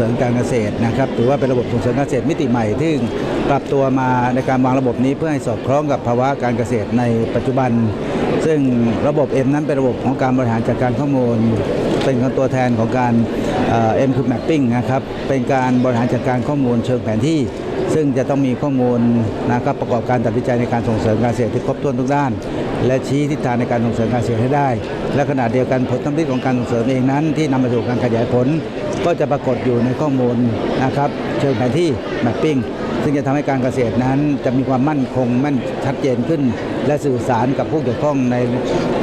เสริมการเกษตรนะครับถือว่าเป็นระบบส่งเสริมการเกษตรมิติใหม่ที่ปรับตัวมาในการวางระบบนี้เพื่อให้สอดคล้องกับภาวะการเกษตรในปัจจุบัน ซึ่งระบบเอ็นั้นเป็นระบบของการบริหารจัดการข้อมูล เป็นตัวแทนของการ เอ่อ M คือ mapping นะครับเป็นการบริหารจัดการข้อมูลเชิงแผนที่ ซึ่งจะต้องมีข้อมูลนะครับประกอบการตัดสินใจในการส่งเสริมการเกษตรที่ครบถ้วนทุกด้าน และชี้ทิศทางในการส่งเสริมการเกษตรให้ได้ และขณะเดียวกันผลทำลิดของการส่งเสริมเองนั้น ที่นำมาสู่การขยายผล ก็จะปรากฏอยู่ในข้อมูลนะครับเชิงแผนที่ mapping ซึ่งจะทำให้การเกษตรนั้นจะมีความมั่นคงมั่นชัดเจนขึ้น และสื่อสารกับผู้เกี่ยวข้องใน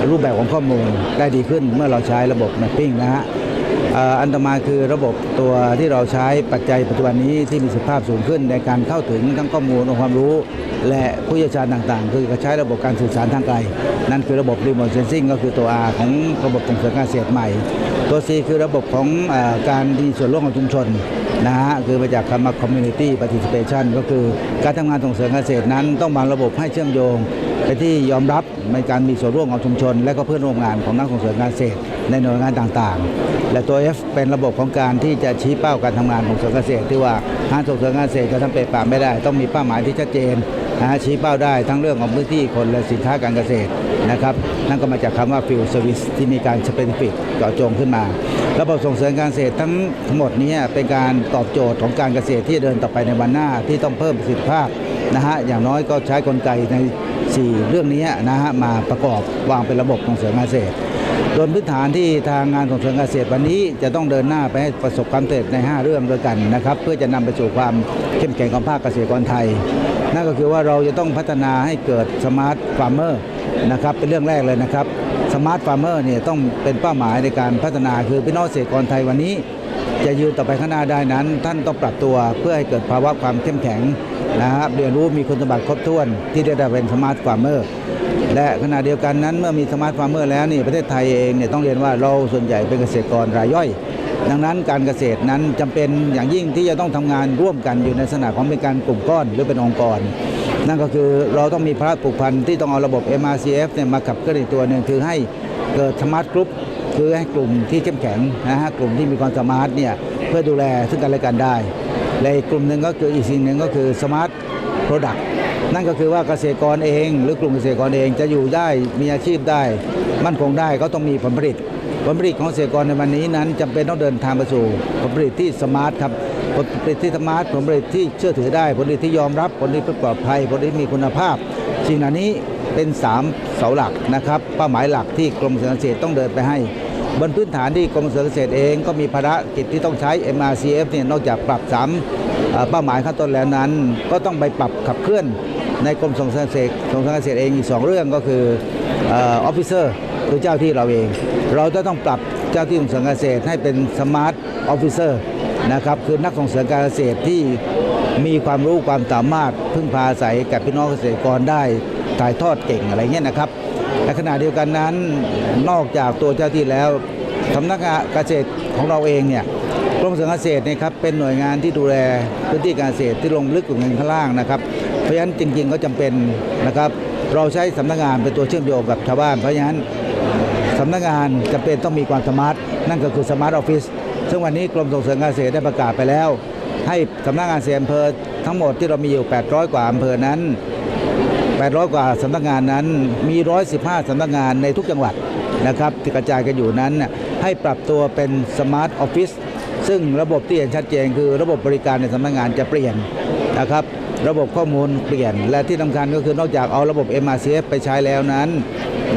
รูปแบบของข้อมูลได้ดีขึ้น เมื่อเราใช้ระบบ mapping นะฮะ อันต่อมาคือระบบตัวที่เราใช้ปัจจัยปัจจุบันนี้ที่มีสุภาพสูงขึ้นในการเข้าถึงทั้งข้อมูลองค์ความรู้ และผู้เชี่ยวชาญต่างๆ คือการใช้ระบบการสื่อสารทางไกล นั่นคือระบบรีโมทเซนซิงก็คือตัว R ของระบบส่งเสริมการเกษตรใหม่ ตัว C คือระบบของอการมีส่วนร่วมของชุมชน นะฮะคือมาจากคำว่า community participation ก็คือการทำงานส่งเสริมเกษตรนั้น ต้องวางระบบให้เชื่อมโยงไปที่ยอมรับในการมีส่วนร่วมของชุมชน และก็เพื่อนร่วมงานของนักส่งเสริมการเกษตรในหน่วยงานต่างๆ และตัว F เป็นระบบของการที่จะชี้เป้าการทำงานของส่วนเกษตรที่ว่าการส่งเสริมการเกษตรจะทำเปรป่าไม่ได้ ต้องมีเป้าหมายที่ชัดเจน นะฮะชี้เป้าได้ทั้งเรื่องของพื้นที่คนและสินค้าการเกษตรนะครับนั่นก็มาจากคำว่า field service ที่มีการสเปซิฟิกเจาะจงขึ้นมา ระบบส่งเสริมการเกษตรทั้งหมดนี้เป็นการตอบโจทย์ของการเกษตรที่เดินต่อไปในวันหน้าที่ต้องเพิ่มประสิทธิภาพนะฮะอย่างน้อยก็ใช้กลไกในสี่เรื่องนี้นะฮะมาประกอบวางเป็นระบบส่งเสริมการเกษตรโดยพื้นฐานที่ทางงานส่งเสริมการเกษตรวันนี้จะต้องเดินหน้าไปให้ประสบความสำเร็จใน 5 เรื่องด้วยกันนะครับ เพื่อจะนำไปสู่ความเข้มแข็งของภาคเกษตรกรไทย นั่นก็คือว่าเราจะต้องพัฒนาให้เกิดสมาร์ทฟาร์มเมอร์นะครับเป็นเรื่องแรกเลยนะครับสมาร์ทฟาร์มเมอร์เนี่ยต้องเป็นเป้าหมายในการพัฒนาคือพี่น้องเกษตรกรไทยวันนี้ จะยืนต่อไปข้างหน้าได้นั้น ท่านต้องปรับตัวเพื่อให้เกิดภาวะความเข้มแข็งนะครับเรียนรู้มีคุณสมบัติครบถ้วนที่ได้เป็นสมาร์ทฟาร์มเมอร์ และขณะเดียวกันนั้นเมื่อมีสมาร์ทฟาร์มเมอร์แล้วนี่ประเทศไทยเองเนี่ยต้องเรียนว่าเราส่วนใหญ่เป็นเกษตรกรรายย่อย ดังนั้นการเกษตรนั้นจำเป็นอย่างยิ่งที่จะต้องทำงานร่วมกันอยู่ในลักษณะของเป็นการกลุ่มก้อนหรือเป็นองค์กร นั่นก็คือเราต้องมีพระผูกพันที่ต้องเอาระบบ MRCF เนี่ยมาขับเคลื่อนตัวหนึ่งคือให้เกิดสมาร์ทกรุ๊ปคือให้กลุ่มที่เข้มแข็งนะฮะกลุ่มที่มีความสมารถเนี่ยเพื่อดูแลซึ่งกันและกันได้และอีกกลุ่มหนึ่งก็คืออีกสิ่งหนึ่งก็คือสมาร์ทโปรดักต์ นั่นก็คือว่าเกษตรกรเอง หรือกลุ่มเกษตรกรเองจะอยู่ได้มีอาชีพได้ มั่นคงได้ก็ต้องมีผลผลิต ผลผลิตของเกษตรกรในวันนี้นั้นจำเป็นต้องเดินทางไปสู่ผลผลิตที่สมาร์ทครับผลผลิตที่สมาร์ทผลผลิตที่เชื่อถือได้ ผลผลิตที่ยอมรับผลผลิตที่ปลอดภัยผลผลิตมีคุณภาพสิ่งเหล่านี้เป็น 3 เสาหลักนะครับเป้าหมายหลักที่กรมเกษตรต้องเดินไปให้บนพื้นฐานที่กรมเกษตรเองก็มีภารกิจที่ต้องใช้ MRCF เนี่ยนอกจากปรับสามเอ่อเป้าหมายขั้นต้นแล้วนั้น ก็ต้องไปปรับขับเคลื่อน ในกรมส่งเสริมเกษตรส่งเสริมเกษตรเองอีกสองเรื่องก็คือออฟฟิเซอร์คือเจ้าที่เราเอง เราจะต้องปรับเจ้าที่ส่งเสริมเกษตรให้เป็นสมาร์ทออฟฟิเซอร์นะครับคือนักส่งเสริมการเกษตรที่มีความรู้ความสามารถพึ่งพาอาศัยกับพี่น้องเกษตรกรได้ถ่ายทอดเก่งอะไรเงี้ยนะครับในขณะเดียวกันนั้นนอกจากตัวเจ้าที่แล้วสำนักงานเกษตรของเราเองเนี่ยกรมส่งเสริมเกษตรเนี่ยครับเป็นหน่วยงานที่ดูแลพื้นที่การเกษตรที่ลงลึกกว่าเงินข้างล่างนะครับ เพราะฉะนั้นจริงๆก็จำเป็นนะครับ เราใช้สำนักงานเป็นตัวเชื่อมโยงกับชาวบ้าน เพราะฉะนั้นสำนักงานจำเป็นต้องมีความสมาร์ทนั่นก็คือสมาร์ทออฟฟิศซึ่งวันนี้กรมส่งเสริมการเกษตรได้ประกาศไปแล้ว ให้สำนักงานเสียอำเภอทั้งหมดที่เรามีอยู่ 800 กว่าอำเภอนั้น 800 กว่าสำนักงานนั้นมี 115สำนักงานในทุกจังหวัดนะครับที่กระจายกันอยู่นั้น ให้ปรับตัวเป็นสมาร์ทออฟฟิศซึ่งระบบที่เห็นชัดเจนคือระบบบริการในสำนักงานจะเปลี่ยนนะครับ ระบบข้อมูลเปลี่ยน และที่สำคัญก็คือนอกจากเอาระบบ MRCF ไปใช้แล้วนั้น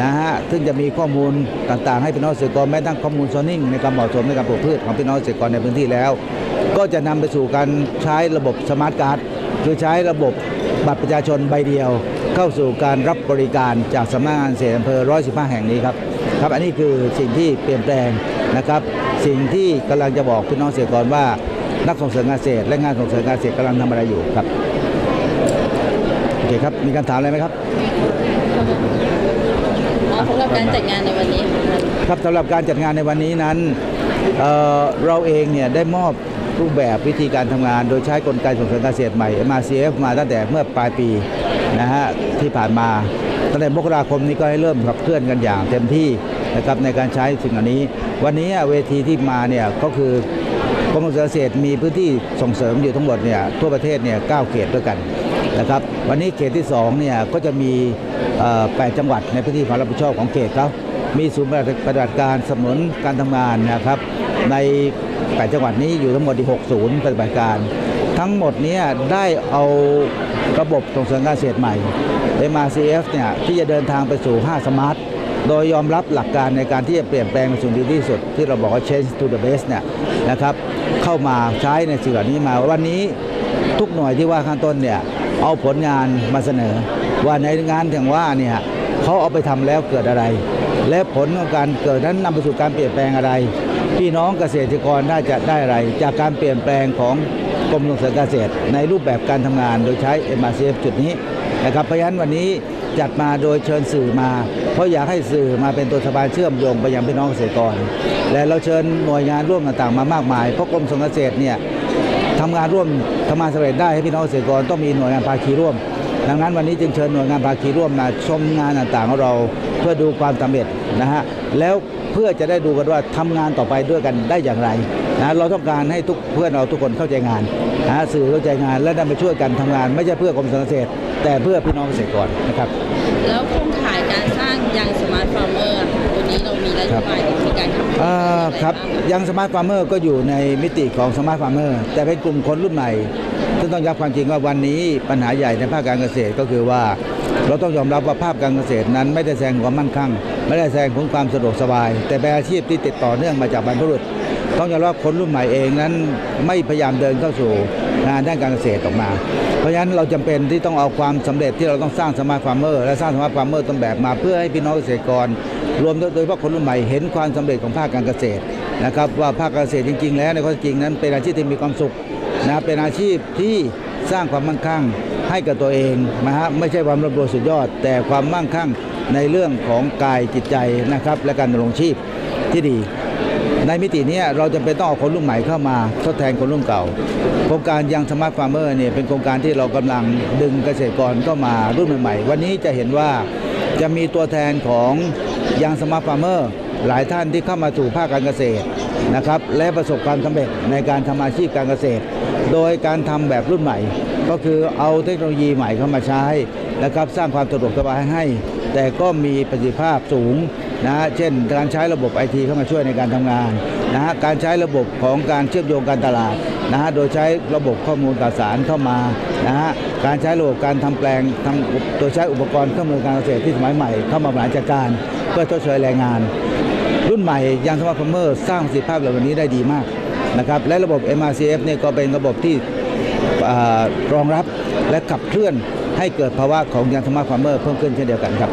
นะฮะซึ่งจะมีข้อมูลต่างๆ ให้พี่น้องเกษตรกรแม้ทั้งข้อมูลโซนนิ่งในการเหมาะสมในการปลูกพืชของพี่น้องเกษตรกรในพื้นที่แล้ว ก็จะนำไปสู่การใช้ระบบสมาร์ทการ์ดคือใช้ระบบบัตรประชาชนใบเดียว เข้าสู่การรับบริการจากสำนักงานเกษตรอำเภอ 115 แห่งนี้ครับครับอันนี้คือสิ่งที่เปลี่ยนแปลงนะครับสิ่งที่กำลังจะบอกพี่น้องเกษตรกรว่านักส่งเสริมการเกษตรและงานส่งเสริมการเกษตรกำลังทำอะไรอยู่ครับ โอเคครับ มีการถามอะไรไหมครับอ๋อสำหรับการจัดงานในวันนี้ค่ะครับสำหรับการจัดงานในวันนี้นั้นเอ่อเราเองเนี่ยได้มอบรูปแบบวิธีการทำงาน โดยใช้กลไกส่งเสริมการเกษตรใหม่ MRCF มาตั้งแต่เมื่อปลายปีนะฮะที่ผ่านมาตั้งแต่มกราคมนี้ก็ให้เริ่มขับเคลื่อนกันอย่างเต็มที่นะครับในการใช้สิ่งเหล่านี้ วันนี้เวทีที่มาเนี่ยก็คือกรมการเกษตรมีพื้นที่ส่งเสริมอยู่ทั้งหมดเนี่ยทั่วประเทศเนี่ยเก้าเขตด้วยกัน นะครับวันนี้เขตที่2เนี่ยก็จะมีเอ่อแปจังหวัดในพื้นที่ความรับผิดชอบของเขตเขามีศูนย์ปฏิบัติการสนับสนุนการทำงานนะครับ ในแปดจังหวัดนี้อยู่ทั้งหมดที่6ศูนย์ปฏิบัติการ ทั้งหมดนี้ได้เอาระบบส่งเสริมการเกษตรใหม่ MRCF เนี่ยที่จะเดินทางไปสู่ 5 สมาร์ทโดยยอมรับหลักการในการที่จะเปลี่ยนแปลงไปสู่ดีที่สุด ที่เราบอกว่า change to the best เนี่ยนะครับเข้ามาใช้ในสิ่งเหล่านี้มาวันนี้ทุกหน่วยที่ว่าข้างต้นเนี่ย เอาผลงานมาเสนอ ว่าในงานถึงว่าเนี่ยเขาเอาไปทำแล้วเกิดอะไร และผลของการเกิดนั้นนำไปสู่การเปลี่ยนแปลงอะไร พี่น้องเกษตรกรน่าจะได้อะไร จากการเปลี่ยนแปลงของกรมส่งเสริมเกษตร ในรูปแบบการทำงานโดยใช้ MRCF จุดนี้นะครับเพราะฉะนั้นวันนี้จัดมาโดยเชิญสื่อมา เพราะอยากให้สื่อมาเป็นตัวสะพานเชื่อมโยงไปยังพี่น้องเกษตรกร และเราเชิญหน่วยงานร่วมต่างๆมามากมายเพราะกรมส่งเสริมเกษตรเนี่ย ทำงานร่วมทำงานสำเร็จได้ให้พี่น้องเกษตรกรต้องมีหน่วยงานภาคีร่วม ดังนั้นวันนี้จึงเชิญหน่วยงานภาคีร่วมมาชมงานต่างๆของเราเพื่อดูความสำเร็จนะฮะแล้วเพื่อจะได้ดูกันว่าทำงานต่อไปด้วยกันได้อย่างไรนะเราต้องการให้ทุกเพื่อนเราทุกคนเข้าใจงานนะสื่อเข้าใจงานและนำไปช่วยกันทำงาน ไม่ใช่เพื่อกรมเกษตรแต่เพื่อพี่น้องเกษตรกรนะครับ แล้วโครงข่ายการสร้างยังสมาร์ทฟาร์มเมอร์ตัว นี้เรามีนโยบายในการทำอ่าครับยังสมาร์ทฟาร์มเมอร์ก็อยู่ในมิติของสมาร์ทฟาร์มเมอร์แต่เป็นกลุ่มคนรุ่นใหม่ซึ่งต้องยับความจริงว่าวันนี้ปัญหาใหญ่ในภาคการเกษตรก็คือว่า เราต้องยอมรับว่าภาคการเกษตรนั้นไม่ได้แสดงความมั่นคงไม่ได้แสดงถึงความสะดวกสบาย แต่เป็นอาชีพที่ติดต่อเนื่องมาจากบรรพบุรุษ ต้องยอมรับคนรุ่นใหม่เองนั้นไม่พยายามเดินเข้าสู่งานด้านการเกษตรออกมา เพราะฉะนั้นเราจำเป็นที่ต้องเอาความสำเร็จที่เราต้องสร้างสมาร์ทฟาร์มเมอร์และสร้างสมาร์ทฟาร์มเมอร์ต้นแบบมาเพื่อให้พี่น้องเกษตรกร รวมโดยเฉพาะคนรุ่นใหม่เห็นความสำเร็จของภาคการเกษตรนะครับว่าภาคการเกษตรจริง ๆ แล้วในข้อจริงนั้นเป็นอาชีพที่มีความสุขนะเป็นอาชีพที่สร้างความมั่งคั่งให้กับตัวเองนะฮะไม่ใช่ความร่ำรวยสุดยอด แต่ความมั่งคั่งในเรื่องของกายจิตใจนะครับและการดำรงชีพที่ดี ในมิตินี้เราจะเป็นต้องเอาคนรุ่นใหม่เข้ามาทดแทนคนรุ่นเก่า โครงการยังสมาร์ทฟาร์มเมอร์เนี่ยเป็นโครงการที่เรากำลังดึงเกษตรกรเข้ามารุ่นใหม่ๆ วันนี้จะเห็นว่าจะมีตัวแทนของ ยังสมาร์ทฟาร์มเมอร์หลายท่านที่เข้ามาสู่ภาคการเกษตรนะครับและประสบความสำเร็จในการทำอาชีพการเกษตร โดยการทำแบบรุ่นใหม่ ก็คือเอาเทคโนโลยีใหม่เข้ามาใช้นะครับสร้างความสะดวกสบายให้ แต่ก็มีประสิทธิภาพสูง นะฮะเช่น การใช้ระบบไอทีเข้ามาช่วยในการทำงานนะฮะการใช้ระบบของการเชื่อมโยงการตลาดนะฮะโดยใช้ระบบข้อมูลข่าวสารเข้ามานะฮะการใช้ระบบการทำแปลงทำโดยใช้อุปกรณ์เครื่องมือการเกษตรที่สมัยใหม่ เข้ามาบริหารจัดการ เพื่อชดเชยแรงงาน รุ่นใหม่ยังสมาร์ทฟาร์มเมอร์สร้างประสิทธิภาพเหล่านี้ได้ดีมากนะครับและระบบ MRCF เนี่ยก็เป็นระบบที่รองรับและขับเคลื่อนให้เกิดภาวะของยางสมาร์ทฟาร์มเมอร์เพิ่มขึ้นเช่นเดียวกันครับ